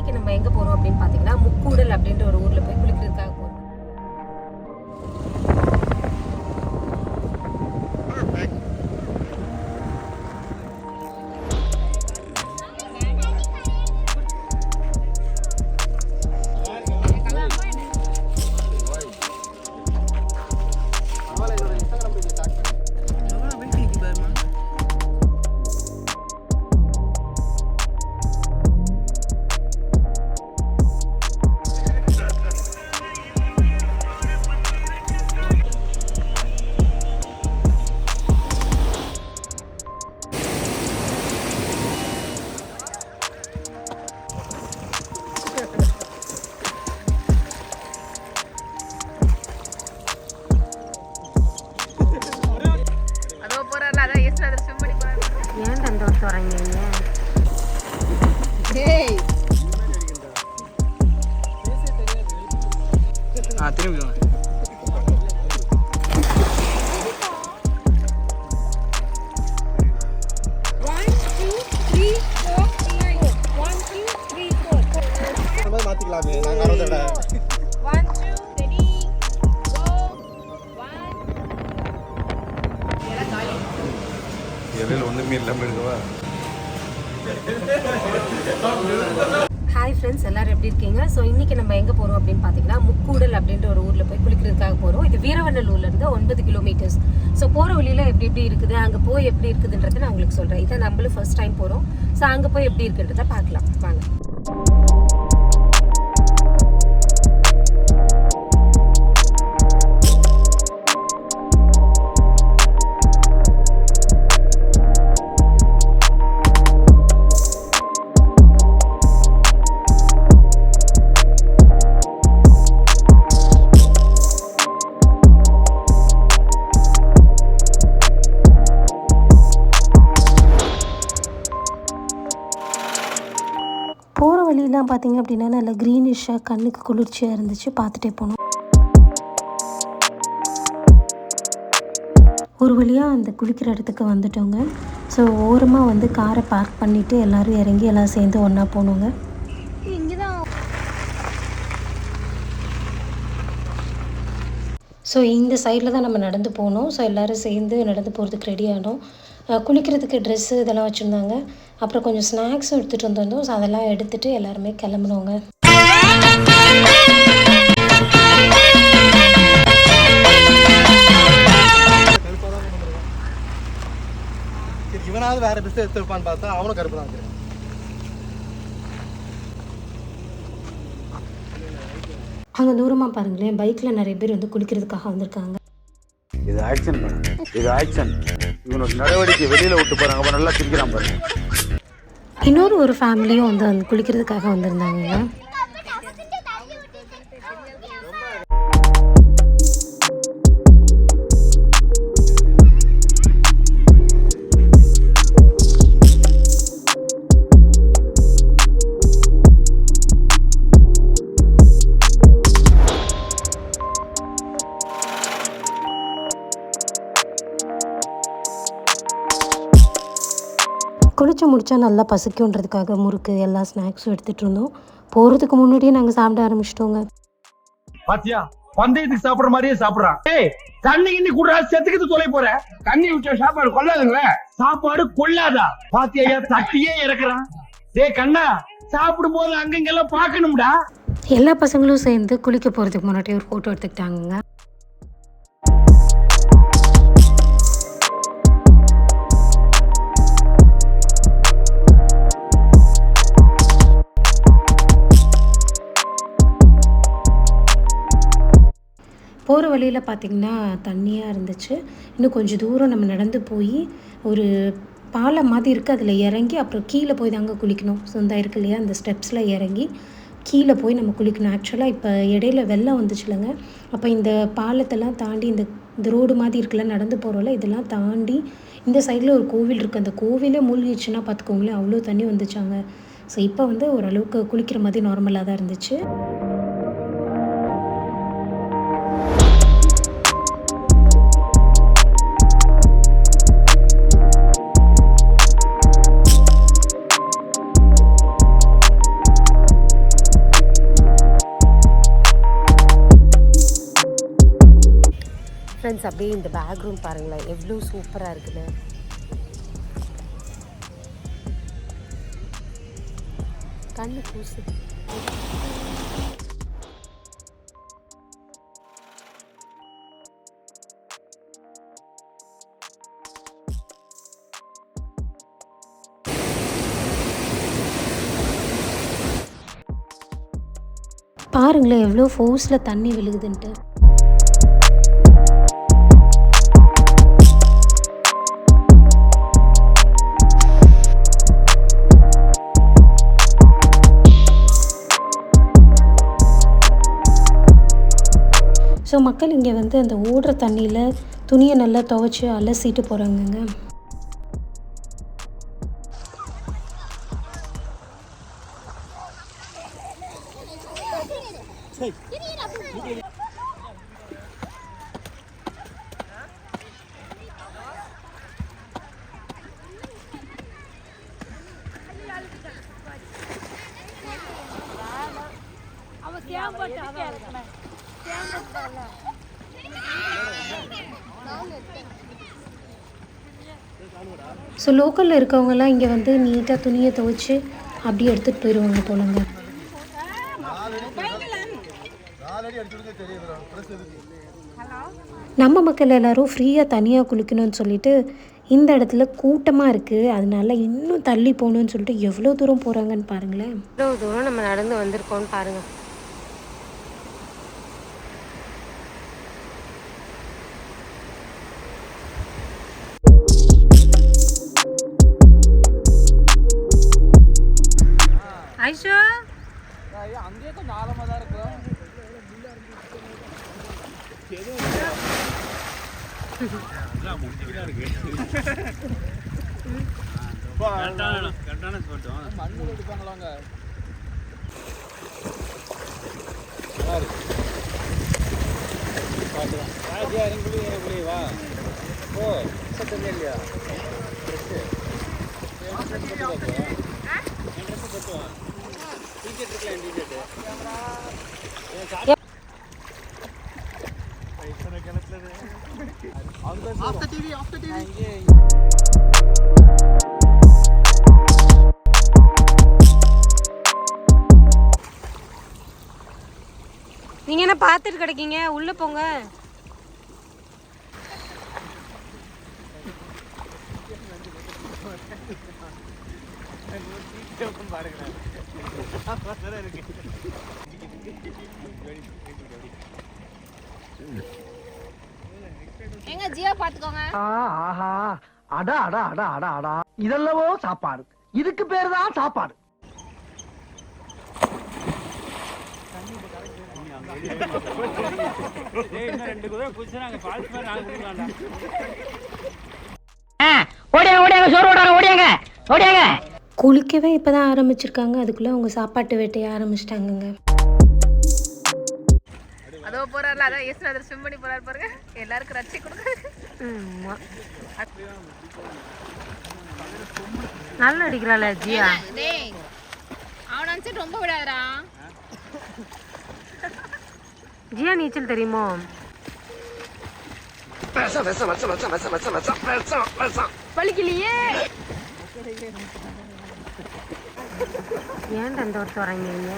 இன்னைக்கு நம்ம எங்க போறோம் அப்படின்னு பாத்தீங்கன்னா முக்கூடல் அப்படின்ற ஒரு ஊர்ல போய் குளிக்கிறதுக்காக வருஷம் வராங்க ஆ திரும்பி இடையில ஒன்றுமே இல்லாமல் இருக்கவா ஹாய் ஃப்ரெண்ட்ஸ் எல்லாரும் எப்படி இருக்கீங்க? ஸோ இன்னைக்கு நம்ம எங்கே போகிறோம் அப்படின்னு பார்த்தீங்கன்னா முக்கூடல் அப்படின்ற ஒரு ஊரில் போய் குளிக்கிறதுக்காக போகிறோம் இது வீரவண்ணலூர்லேருந்து ஒன்பது கிலோமீட்டர்ஸ் ஸோ போகிற வழியில் எப்படி எப்படி இருக்குது அங்கே போய் எப்படி இருக்குதுன்றதை நான் உங்களுக்கு சொல்கிறேன் இதை நம்மளும் ஃபர்ஸ்ட் டைம் போகிறோம் ஸோ அங்கே போய் எப்படி இருக்குன்றதை பார்க்கலாம். வாங்க. போகிற வழியெல்லாம் பார்த்தீங்க அப்படின்னா நல்ல க்ரீனிஷாக கண்ணுக்கு குளிர்ச்சியாக இருந்துச்சு. பார்த்துட்டே போனோம் ஒரு வழியாக அந்த குளிக்கிற இடத்துக்கு வந்துட்டோங்க. ஸோ ஓரமாக வந்து காரை பார்க் பண்ணிவிட்டு எல்லோரும் இறங்கி எல்லாம் சேர்ந்து ஒன்றா போனோங்க. ஸோ இந்த சைடில் தான் நம்ம நடந்து போனோம். ஸோ எல்லோரும் சேர்ந்து நடந்து போகிறதுக்கு ரெடி ஆனோம். குளிக்கிறதுக்கு ட்ரெஸ்ஸு இதெல்லாம் வச்சுருந்தாங்க. அப்புறம் கொஞ்சம் ஸ்நாக்ஸும் எடுத்துகிட்டு வந்திருந்தோம். ஸோ அதெல்லாம் எடுத்துகிட்டு எல்லாருமே கிளம்புனோங்க. சரி இவனாவது வேற பிஸ்னஸ் எடுத்துருப்பான்னு பார்த்தா அவனும் கருப்பு தான் வச்சிருக்கான். அங்கே தூரமாக பாருங்களேன் பைக்கில் நிறைய பேர் வந்து குளிக்கிறதுக்காக வந்திருக்காங்க. இது ஆக்ஷன் இது ஆக்ஷன் இவனோட நடவடிக்கை வெளியில விட்டு போறாங்க. அவன் நல்லா சிரிக்கிறான் பாருங்க இன்னொரு ஒரு ஃபேமிலியும் வந்து வந்து குளிக்கிறதுக்காக வந்திருந்தாங்க குளிச்சு முடிச்சா நல்லா பசிக்குன்றதுக்காக முறுக்கு எல்லா ஸ்நாக்ஸும் எடுத்துகிட்டு இருந்தோம். போகிறதுக்கு முன்னாடியே நாங்கள் சாப்பிட ஆரம்பிச்சிட்டோங்க. பாத்தியா? பந்தயத்துக்கு சாப்பிடுற மாதிரியே சாப்பிடுறான் ஏய் தண்ணி கிண்ணி கூட செத்துக்கிட்டு தொலை போற. தண்ணி விட்ட சாப்பாடு கொள்ளாதுங்களே. சாப்பாடு கொள்ளாதா? பாத்தியா தட்டியே இறக்குறான். டேய் கண்ணா சாப்பிடும் போது அங்கங்கெல்லாம் பார்க்கணும்டா. எல்லா பசங்களும் சேர்ந்து குளிக்க போகிறதுக்கு முன்னாடி ஒரு ஃபோட்டோ எடுத்துக்கிட்டாங்க போகிற வழியில் பார்த்திங்கன்னா தண்ணியாக இருந்துச்சு. இன்னும் கொஞ்சம் தூரம் நம்ம நடந்து போய் ஒரு பாலம் மாதிரி இருக்குது அதில் இறங்கி அப்புறம் கீழே போய் தாங்க குளிக்கணும். சொந்தம் இருக்கு இல்லையா? அந்த ஸ்டெப்ஸில் இறங்கி கீழே போய் நம்ம குளிக்கணும். ஆக்சுவலாக இப்போ இடையில வெள்ளம் வந்துச்சுலங்க. அப்போ இந்த பாலத்தெல்லாம் தாண்டி இந்த இந்த ரோடு மாதிரி இருக்குல்ல நடந்து போகிறோம்ல இதெல்லாம் தாண்டி இந்த சைடில் ஒரு கோவில் இருக்குது அந்த கோவிலே மூழ்கிடுச்சுன்னா பார்த்துக்கோங்களேன் அவ்வளோ தண்ணி வந்துச்சாங்க. ஸோ இப்போ வந்து ஓரளவுக்கு குளிக்கிற மாதிரி நார்மலாக தான் இருந்துச்சு. ஃப்ரெண்ட்ஸ் அப்படியே இந்த பேக்ரவுண்ட் பாருங்களேன் எவ்வளோ சூப்பராக இருக்குன்னு. கண்ணு பூசு பாருங்களேன் எவ்வளோ ஃபோர்ஸில் தண்ணி விழுகுதுன்ட்டு. ஸோ மக்கள் இங்கே வந்து அந்த ஓடுற தண்ணியில் துணியை நல்லா துவைச்சி அலசிட்டு போகிறாங்கங்க ஸோ லோக்கலில் இருக்கவங்கலாம் இங்கே வந்து நீட்டாக துணியை துவைச்சி அப்படியே எடுத்துகிட்டு போயிடுவாங்க போலங்க. நம்ம மக்கள் எல்லாரும் ஃப்ரீயாக தனியாக குளிக்கணும்னு சொல்லிட்டு இந்த இடத்துல கூட்டமாக இருக்குது அதனால இன்னும் தள்ளி போகணும்னு சொல்லிட்டு எவ்வளோ தூரம் போகிறாங்கன்னு பாருங்களேன். எவ்வளோ தூரம் நம்ம நடந்து வந்திருக்கோம்னு ஆயிஷா அங்கேயே கொஞ்சம் ஆழமாக தான் இருக்கும் மண்ணு எடுப்பாங்களாங்க ராஜா இறங்கி இறங்கி ஓ சத்தம் இல்லையா ட்ரெஸ்ஸு ட்ரெஸ்ஸு பாருங்க ஐஷோ of the TV of the TV நீங்க என்ன பார்த்துட்டு கிடைக்கீங்க? உள்ள போங்க. எங்க ஜியோ பாத்துக்கோங்க. ஆஹா. அடா அடா அடா அடா அடா. இதெல்லவோ சாப்பாடு. இதுக்கு பேரு தான் சாப்பாடு ஓடியாங்க ஓடியாங்க சோறு ஓடாங்க ஓடியாங்க ஓடியாங்க. குளிக்கவே இப்போ தான் ஆரம்பிச்சிருக்காங்க. அதுக்குள்ளே அவங்க சாப்பாட்டு வேட்டையை ஆரம்பிச்சிட்டாங்கங்க. அதோ போறாருல அதான் இயேசுநாதர் ஸ்விம் பண்ணி போறாரு பாருங்க. எல்லாருக்கும் ரட்சி கொடுங்க. நல்லா அடிக்கிறாள் ஜியா. டேய் அவன நினைச்சிட்டு ரொம்ப விடாதடா. ஜியா நீச்சல் தெரியுமோ? வலிக்கலையே. இந்த ஒருத்தர் வராங்க நீங்க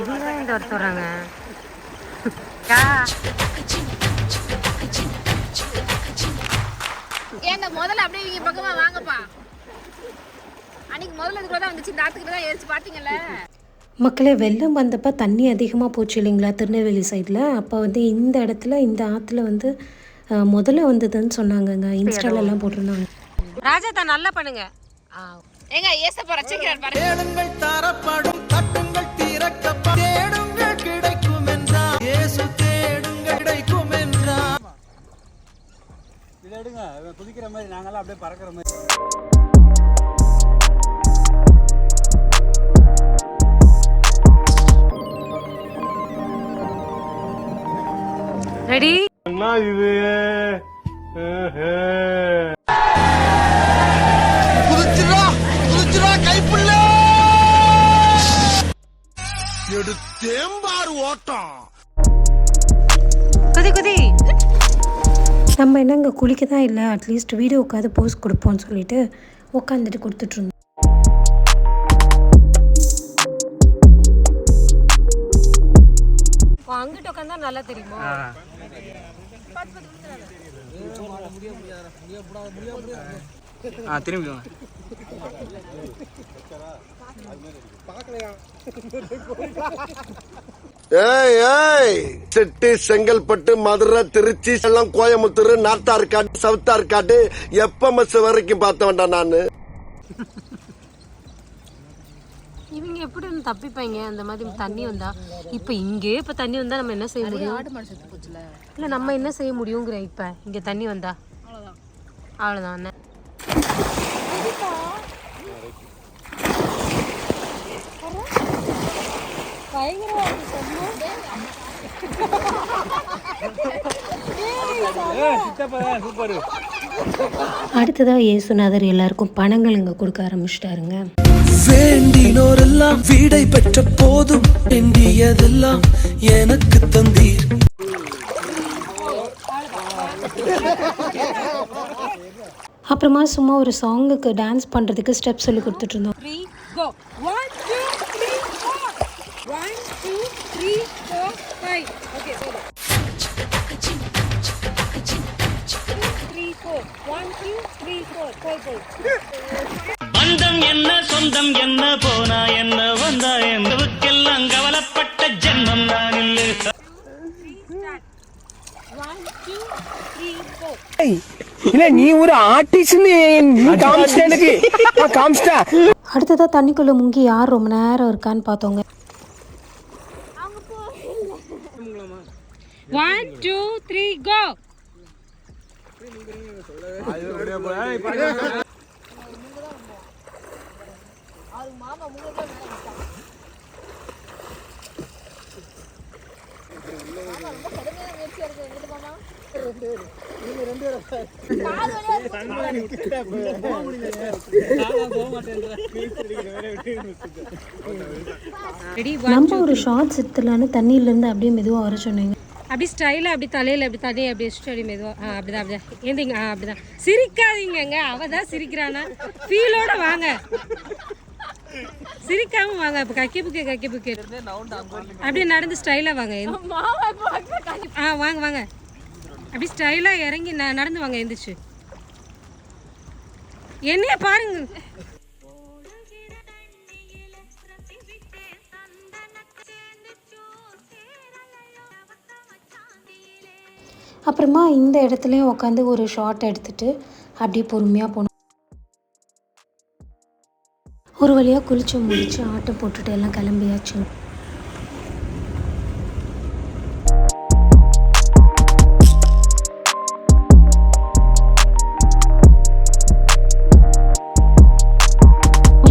இதுதான் இந்த ஒருத்தர் வராங்க ஏங்க முதல்ல அப்படியே இவங்க பக்கமா வாங்கப்பா. அன்னைக்கு முதல்ல இதுக்குள்ள தான் வந்துச்சு இந்த ஆத்துக்கிட்ட தான் ஏறிச்சு பாத்தீங்கல்ல? மக்களே வெள்ளம் வந்தப்போ தண்ணி அதிகமாக போச்சு இல்லைங்களா திருநெல்வேலி சைடில் அப்போ வந்து இந்த இடத்துல இந்த ஆற்றுல வந்து முதல்ல வந்ததுன்னு சொன்னாங்கங்க. இன்ஸ்டாலெல்லாம் போட்டிருந்தாங்க. ராஜா தான் நல்லா பண்ணுங்க. ஏங்க பாருங்க. தேடுங்கள் தரப்படும் தட்டுங்கள் திறக்கப்படும். தேடுங்கள் கிடைக்கும் என்றார் இயேசு தேடுங்கள் கிடைக்கும் என்றார் இதை எடுங்க. இவன் குதிக்கிற மாதிரி நாங்கெல்லாம் அப்படியே பறக்கிற மாதிரி. ரெடி. குதிச்சுடா எடுத்தேம்பாரு ஓட்டம். குதி குதி. நம்ம என்னங்க குளிக்க தான் இல்லை அட்லீஸ்ட் வீடியோக்காவது போஸ்ட் கொடுப்போம்னு சொல்லிட்டு உட்காந்துட்டு கொடுத்துட்ருந்தோம் அங்கிட்டு உட்காந்தா நல்லா தெரியுமா? ஆ திரும்பி வாங்க. ஏய் ஏய் செட்டி செங்கல்பட்டு மதுரை திருச்சி எல்லாம் கோயம்புத்தூர் நார்த்தார்காடு சவுத்தார்காடு எப்ப மஸ் வரைக்கும் பார்த்தவன்டா நானு? இவங்க எப்படி வந்து தப்பிப்பாங்க அந்த மாதிரி தண்ணி வந்தா இப்போ இங்கே இப்போ தண்ணி வந்தா நம்ம என்ன செய்ய முடியும்? இல்லை நம்ம என்ன செய்ய முடியுங்கிற இப்போ இங்கே தண்ணி வந்தா? அவ்வளோதான் அண்ணே. அடுத்ததாக இயேசுநாதர் எல்லாருக்கும் பணங்கள் இங்கே கொடுக்க ஆரம்பிச்சிட்டாருங்க. வேண்டினோரெல்லாம் வீடை பெற்ற போதும் வேண்டியதெல்லாம் எனக்கு தந்தீர். அப்புறமா சும்மா ஒரு சாங்குக்கு டான்ஸ் பண்ணுறதுக்கு ஸ்டெப் சொல்லி கொடுத்துட்டு இருந்தோம். பந்தம் என்ன சொந்தம் என்ன போனா என்ன வந்தா என்னவுக்கெல்லாம் கவலைப்பட்ட ஜென்மம் நான் இல்லை. இல்ல நீ ஒரு ஆர்டிஸ்ட் நீ காமிச்சிட்ட எனக்கு. காமிச்சிட்டா. அடுத்ததாக தண்ணிக்குள்ளே முங்கி யார் ரொம்ப நேரம் இருக்கான்னு பார்த்தோங்க. ஒன் டூ த்ரீ கோ நம்ம ஒரு ஷார்ட் எடுத்துலான்னு தண்ணியிலேருந்து அப்படியே மெதுவாக வர சொன்னீங்க. அப்படி ஸ்டைலாக அப்படி தலையில் அப்படி தண்ணி அப்படி ஸ்டடி மெதுவா ஆ அப்படிதான் அப்படிதான். ஏந்திங்க ஆ அப்படிதான். சிரிக்காதீங்கங்க. அவ தான் சிரிக்கிறானா? ஃபீலோட வாங்க. சிரிக்காம வாங்க. இப்போ கக்கி புக்கே கக்கி புக்கே. அப்படியே நடந்து ஸ்டைலாக வாங்க. ஆ வாங்க வாங்க. அப்படி ஸ்டைலாக இறங்கி ந- நடந்து வாங்க எந்திரிச்சு. என்னைய பாருங்க. அப்புறமா இந்த இடத்துலையும் உட்காந்து ஒரு ஷார்ட் எடுத்துட்டு அப்படியே பொறுமையாக போனோம். ஒரு வழியாக குளிச்சு முடிச்சு ஆட்டம் போட்டுட்டு எல்லாம் கிளம்பியாச்சு.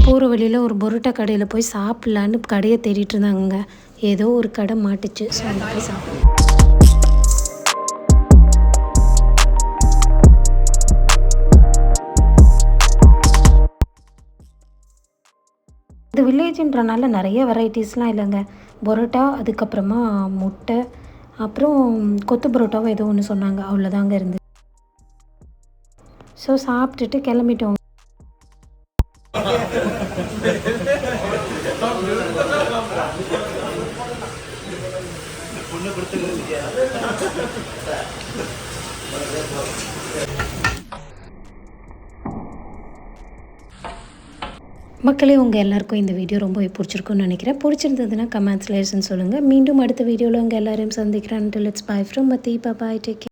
போகிற வழியில் ஒரு பொரோட்டா கடையில் போய் சாப்பிட்லான்னு கடையை தேடிட்டு இருந்தாங்க ஏதோ ஒரு கடை மாட்டுச்சு ஸோ அங்கே போய் சாப்பிட்டோம் இது வில்லேஜுன்றனால நிறைய வெரைட்டிஸ்லாம் இல்லைங்க. பரோட்டா அதுக்கப்புறமா முட்டை அப்புறம் கொத்து பரோட்டாவோ ஏதோ ஒன்று சொன்னாங்க. அவ்வளோதாங்க இருந்து ஸோ சாப்பிட்டுட்டு கிளம்பிட்டோம். மக்களே உங்கள் எல்லாருக்கும் இந்த வீடியோ ரொம்ப பிடிச்சிருக்குன்னு நினைக்கிறேன். பிடிச்சிருந்ததுன்னா கமெண்ட்ஸில் சொல்லுங்கள் மீண்டும் அடுத்த வீடியோவில் உங்கள் எல்லாரையும் சந்திக்கிறேன். லெட்ஸ் பாய் ஃப்ரம் மத்தி பாய் டேக்